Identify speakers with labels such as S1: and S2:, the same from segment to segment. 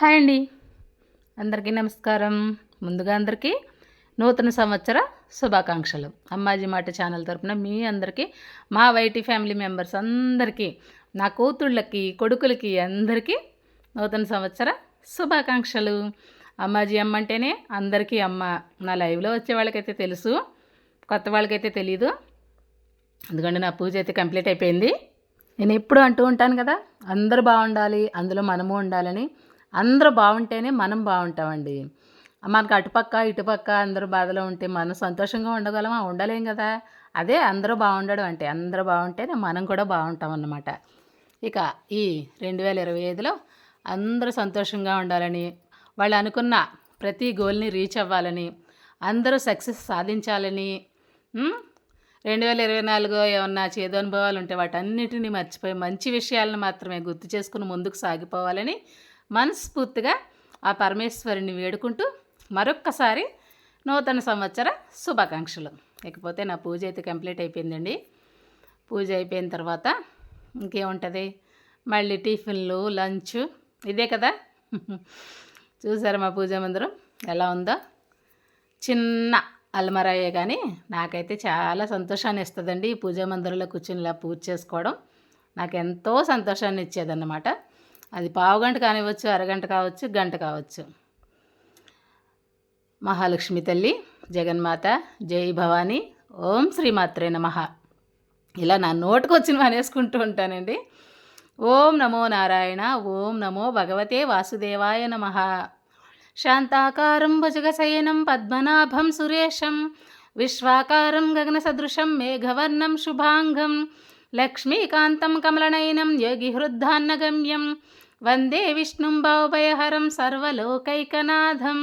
S1: Hi అండి. అందరికీ నమస్కారం. ముందుగా అందరికీ నూతన సంవత్సర శుభాకాంక్షలు. అమ్మాజీ మాట ఛానల్ తరపున మీ అందరికీ మా వైటీ ఫ్యామిలీ మెంబర్స్ అందరికీ నా కూతుళ్ళకి కొడుకులకి అందరికీ నూతన సంవత్సర శుభాకాంక్షలు. అమ్మాజీ అమ్మ అంటేనే అందరికీ అమ్మ. నా లైవ్లో వచ్చే వాళ్ళకైతే తెలుసు కొత్త వాళ్ళకైతే తెలీదు. ఎందుకంటే నా పూజ అయితే కంప్లీట్ అయిపోయింది. నేను ఎప్పుడు అంటూ ఉంటాను కదా అందరూ బాగుండాలి అందులో మనము ఉండాలని. అందరూ బాగుంటేనే మనం బాగుంటామండి. మనకు అటుపక్క ఇటుపక్క అందరూ బాధలో ఉంటే మనం సంతోషంగా ఉండగలమా? ఉండలేం కదా. అదే అందరూ బాగుండడం అంటే అందరూ బాగుంటేనే మనం కూడా బాగుంటాం అన్నమాట ఇక ఈ రెండు వేల ఇరవై ఐదులో అందరూ సంతోషంగా ఉండాలని వాళ్ళు అనుకున్న ప్రతి గోల్ని రీచ్ అవ్వాలని అందరూ సక్సెస్ సాధించాలని రెండు వేల ఇరవై నాలుగు ఏమన్నా చేదు అనుభవాలు ఉంటే వాటన్నిటిని మర్చిపోయి మంచి విషయాలను మాత్రమే గుర్తు చేసుకుని ముందుకు సాగిపోవాలని మనస్ఫూర్తిగా ఆ పరమేశ్వరిని వేడుకుంటూ మరొక్కసారి నూతన సంవత్సర శుభాకాంక్షలు. ఇకపోతే నా పూజ అయితే కంప్లీట్ అయిపోయిందండి. పూజ అయిపోయిన తర్వాత ఇంకేముంటుంది? మళ్ళీ టిఫిన్లు లంచ్ ఇదే కదా? చూసారా మా పూజ మందిరం ఎలా ఉందో? చిన్న అల్మరాయే కానీ నాకైతే చాలా సంతోషాన్ని ఇస్తుందండి ఈ పూజా మందిరంలో కూర్చుని ఇలా పూజ చేసుకోవడం. నాకు ఎంతో సంతోషాన్ని ఇచ్చేదన్నమాట. అది పావు గంట కానివ్వచ్చు అరగంట కావచ్చు గంట కావచ్చు. మహాలక్ష్మి తల్లి జగన్మాత జై భవానీ ఓం శ్రీమాత్రే నమః. ఇలా నా నోటుకు వచ్చిన అనేసుకుంటూ ఉంటానండి. ఓం నమో నారాయణ ఓం నమో భగవతే వాసుదేవాయ నమః. శాంతాకారం భుజగశయనం పద్మనాభం సురేశం విశ్వాకారం గగనసదృశం మేఘవర్ణం శుభాంగం లక్ష్మీకాంతం కమలనయనం యోగిహృద్ధాన్నగమ్యం. వందే విష్ణుం భావభయహరం సర్వలోకైకనాథం.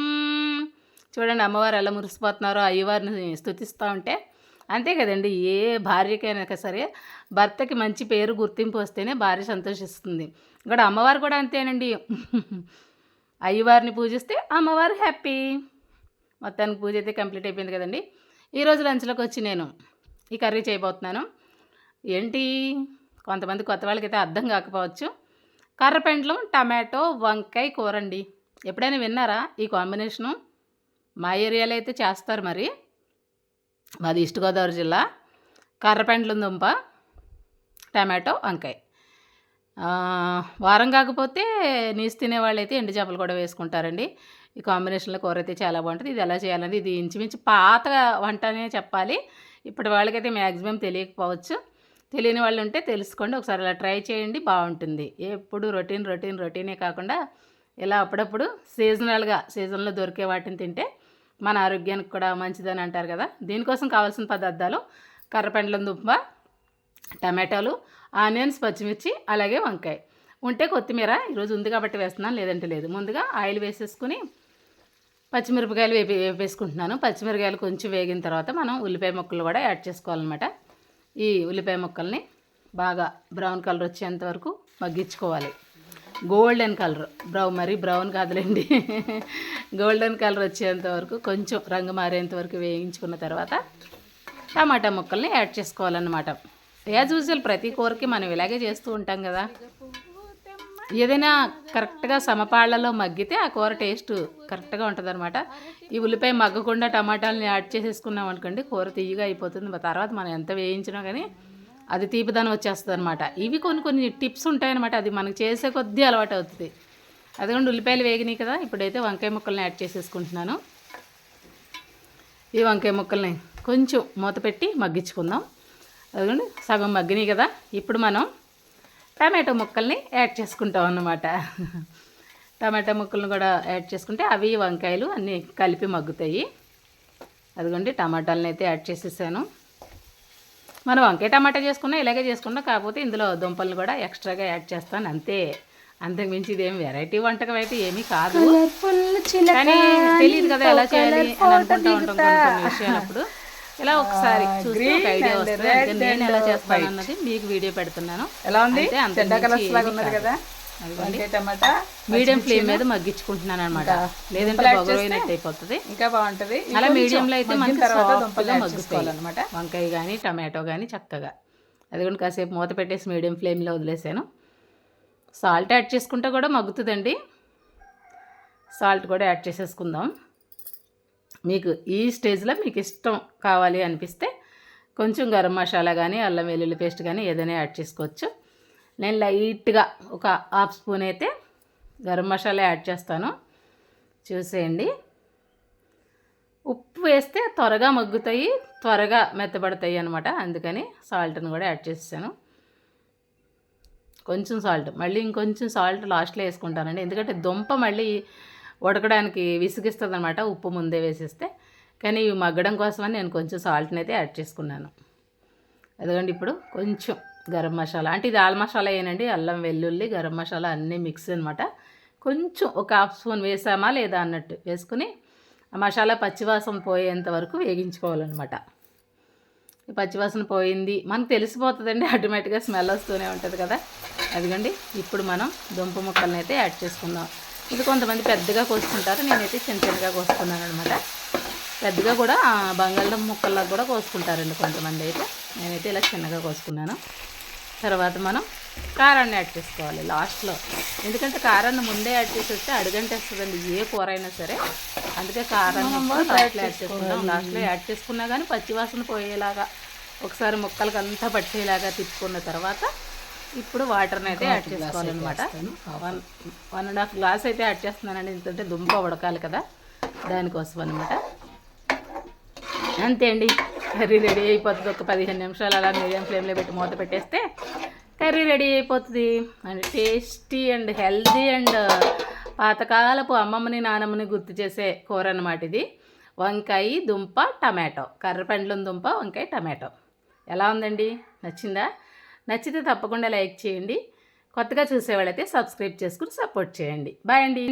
S1: చూడండి అమ్మవారు ఎలా మురిసిపోతున్నారో అయ్యవారిని స్థుతిస్తూ ఉంటే. అంతే కదండి ఏ భార్యకైనా సరే భర్తకి మంచి పేరు గుర్తింపు వస్తేనే భార్య సంతోషిస్తుంది. ఇక్కడ అమ్మవారు కూడా అంతేనండి. అయ్యవారిని పూజిస్తే అమ్మవారు హ్యాపీ. మొత్తానికి పూజ అయితే కంప్లీట్ అయిపోయింది కదండి. ఈరోజు లంచ్లోకి వచ్చి నేను ఈ కర్రీ చేయబోతున్నాను. ఏంటి? కొంతమంది కొత్త వాళ్ళకైతే అర్థం కాకపోవచ్చు. కర్రపెండ్లం టమాటో వంకాయ కూర అండి ఎప్పుడైనా విన్నారా ఈ కాంబినేషను? మా ఏరియాలో అయితే చేస్తారు మరి. మాది ఈస్ట్ గోదావరి జిల్లా. కర్రపెండ్లం దుంప టమాటో వంకాయ. వారం కాకపోతే నీసు తినేవాళ్ళు అయితే ఎండు చేపలు కూడా వేసుకుంటారండి. ఈ కాంబినేషన్లో కూర అయితే చాలా బాగుంటుంది. ఇది ఎలా చేయాలండి ఇది ఇంచుమించు పాత వంట అనే చెప్పాలి. ఇప్పటి వాళ్ళకైతే మ్యాక్సిమం తెలియకపోవచ్చు. తెలియని వాళ్ళు ఉంటే తెలుసుకోండి. ఒకసారి అలా ట్రై చేయండి బాగుంటుంది. ఎప్పుడు రొటీన్ రొటీన్ రొటీనే కాకుండా ఇలా అప్పుడప్పుడు సీజనల్గా సీజన్లో దొరికే వాటిని తింటే మన ఆరోగ్యానికి కూడా మంచిదని అంటారు కదా. దీనికోసం కావాల్సిన పదార్థాలు కర్రపెండ్లం దుంప టమాటాలు ఆనియన్స్ పచ్చిమిర్చి అలాగే వంకాయ. ఉంటే కొత్తిమీర ఈరోజు ఉంది కాబట్టి వేస్తున్నాను లేదంటే లేదు. ముందుగా ఆయిల్ వేసేసుకుని పచ్చిమిరపకాయలు వేపి వేపేసుకుంటున్నాను. పచ్చిమిరపకాయలు కొంచెం వేగిన తర్వాత మనం ఉల్లిపాయ ముక్కలు కూడా యాడ్ చేసుకోవాలన్నమాట. ఈ ఉల్లిపాయ ముక్కల్ని బాగా బ్రౌన్ కలర్ వచ్చేంత వరకు మగ్గించుకోవాలి. Golden colour. బ్రౌన్ మరి బ్రౌన్ కాదులేండి. గోల్డెన్ కలర్ వచ్చేంత వరకు కొంచెం రంగు మారేంత వరకు వేయించుకున్న తర్వాత టమాటా ముక్కల్ని యాడ్ చేసుకోవాలన్నమాట. యాజ్ యూజువల్ ప్రతి కూరకి మనం ఇలాగే చేస్తూ ఉంటాం కదా. ఏదైనా కరెక్ట్గా సమపాళ్ళలో మగ్గితే ఆ కూర టేస్ట్ కరెక్ట్గా ఉంటుంది అనమాట ఈ ఉల్లిపాయ మగ్గకుండా టమాటాలని యాడ్ చేసేసుకున్నాం అనుకోండి కూర తీయగా అయిపోతుంది. తర్వాత మనం ఎంత వేయించినా కానీ అది తీపిదనం వచ్చేస్తుంది అనమాట ఇవి కొన్ని కొన్ని టిప్స్ ఉంటాయన్నమాట. అది మనకు చేసే కొద్దీ అలవాటు అవుతుంది. అదిగోండి ఉల్లిపాయలు వేగినాయి కదా ఇప్పుడైతే వంకాయ ముక్కల్ని యాడ్ చేసేసుకుంటున్నాను. ఈ వంకాయ ముక్కల్ని కొంచెం మూత పెట్టి మగ్గించుకుందాం. అదిగోండి సగం మగ్గినాయి కదా ఇప్పుడు మనం టమాటో ముక్కల్ని యాడ్ చేసుకుంటాం అన్నమాట. టమాటా ముక్కలను కూడా యాడ్ చేసుకుంటే అవి వంకాయలు అన్నీ కలిపి మగ్గుతాయి. అదిగోండి టమాటాలను అయితే యాడ్ చేసేసాను. మనం వంకాయ టమాటా చేసుకున్నా ఇలాగే చేసుకున్నా కాకపోతే ఇందులో దుంపలను కూడా ఎక్స్ట్రాగా యాడ్ చేస్తాను అంతే. అంతకు మించి ఇదేం వెరైటీ వంటకం అయితే ఏమీ కాదు. కానీ తెలియదు కదా ఎలా చేయాలి అని అనుకుంటా ఉంటాం కొన్ని కొన్ని విషయాలు అప్పుడు ఇలా ఒకసారి నేను ఎలా చేస్తాను అన్నది మీకు వీడియో పెడుతున్నాను.
S2: ఎలా ఉంది?
S1: కాదు.
S2: టమాటా
S1: మీడియం ఫ్లేమ్ మీద మగ్గించుకుంటున్నాను అనమాట లేదంటే బొగరైనట్టు అయిపోతుంది.
S2: ఇంకా బాగుంటది.
S1: అలా
S2: కొంచెం
S1: మీడియంలో అయితే మనకి సాఫ్ట్గా
S2: చేసుకోవాలన్నమాట.
S1: వంకాయ కానీ టమాటో కానీ చక్కగా. అది కూడా కాసేపు మూత పెట్టేసి మీడియం ఫ్లేమ్లో వదిలేసాను. సాల్ట్ యాడ్ చేసుకుంటే కూడా మగ్గుతుందండి. సాల్ట్ కూడా యాడ్ చేసేసుకుందాం. మీకు ఈ స్టేజ్లో మీకు ఇష్టం కావాలి అనిపిస్తే కొంచెం గరం మసాలా కానీ అల్లం వెల్లుల్లి పేస్ట్ కానీ ఏదైనా యాడ్ చేసుకోవచ్చు. నేను లైట్గా ఒక హాఫ్ స్పూన్ అయితే గరం మసాలా యాడ్ చేస్తాను. చూసేయండి. ఉప్పు వేస్తే త్వరగా మగ్గుతాయి త్వరగా మెత్తబడతాయి అనమాట అందుకని సాల్ట్ని కూడా యాడ్ చేసాను కొంచెం సాల్ట్ మళ్ళీ ఇంకొంచెం సాల్ట్ లాస్ట్లో వేసుకుంటానండి. ఎందుకంటే దుంప మళ్ళీ ఉడకడానికి విసిగిస్తుంది అనమాట ఉప్పు ముందే వేసేస్తే. కానీ ఇవి మగ్గడం కోసమని నేను కొంచెం సాల్ట్ని అయితే యాడ్ చేసుకున్నాను. అదిగోండి ఇప్పుడు కొంచెం గరం మసాలా. అంటే ఇది ఆల్ మసాలా ఏనండి? అల్లం వెల్లుల్లి గరం మసాలా అన్నీ మిక్స్ అనమాట. కొంచెం ఒక హాఫ్ స్పూన్ వేసామా లేదా అన్నట్టు వేసుకుని ఆ మసాలా పచ్చివాసన పోయేంత వరకు వేగించుకోవాలన్నమాట. ఈ పచ్చివాసన పోయింది. మనకు తెలిసిపోతుందండి ఆటోమేటిక్గా స్మెల్ వస్తూనే ఉంటుంది కదా. అదిగండి ఇప్పుడు మనం దుంప ముక్కల్ని అయితే యాడ్ చేసుకుందాం. ఇది కొంతమంది పెద్దగా కోసుకుంటారు. నేనైతే చిన్న చిన్నగా కోసుకున్నాను అనమాట పెద్దగా కూడా బంగాళదుంప ముక్కల్లో కూడా కోసుకుంటారండి కొంతమంది అయితే. నేనైతే ఇలా చిన్నగా కోసుకున్నాను. తర్వాత మనం కారాన్ని యాడ్ చేసుకోవాలి లాస్ట్లో. ఎందుకంటే కారాన్ని ముందే యాడ్ చేసి వస్తే అడుగంటేస్తుందండి ఏ కూర అయినా సరే. అందుకే కారాన్ని లాస్ట్లో యాడ్ చేసుకుంటాం. లాస్ట్లో యాడ్ చేసుకున్నా కానీ పచ్చివాసన పోయేలాగా ఒకసారి ముక్కలకి అంతా పట్టేలాగా తిప్పుకున్న తర్వాత ఇప్పుడు వాటర్ని అయితే యాడ్ చేసుకోవాలన్నమాట. One one and half glass అయితే యాడ్ చేస్తున్నానండి. ఎందుకంటే దుంప ఉడకాలి కదా. దానికోసం అనమాట అంతే అండి. కర్రీ రెడీ అయిపోతుంది. ఒక పదిహేను నిమిషాలు అలా మీడియం ఫ్లేమ్లో పెట్టి మూత పెట్టేస్తే కర్రీ రెడీ అయిపోతుంది. And tasty and healthy and పాతకాలపు అమ్మమ్మని నానమ్మని గుర్తు చేసే కూర అనమాట ఇది. వంకాయ దుంప టమాటో. కర్రపండ్లం దుంప వంకాయ టమాటో. ఎలా ఉందండి? నచ్చిందా? నచ్చితే తప్పకుండా లైక్ చేయండి. కొత్తగా చూసేవాళ్ళైతే సబ్స్క్రైబ్ చేసుకుని సపోర్ట్ చేయండి. బాయ్ అండి.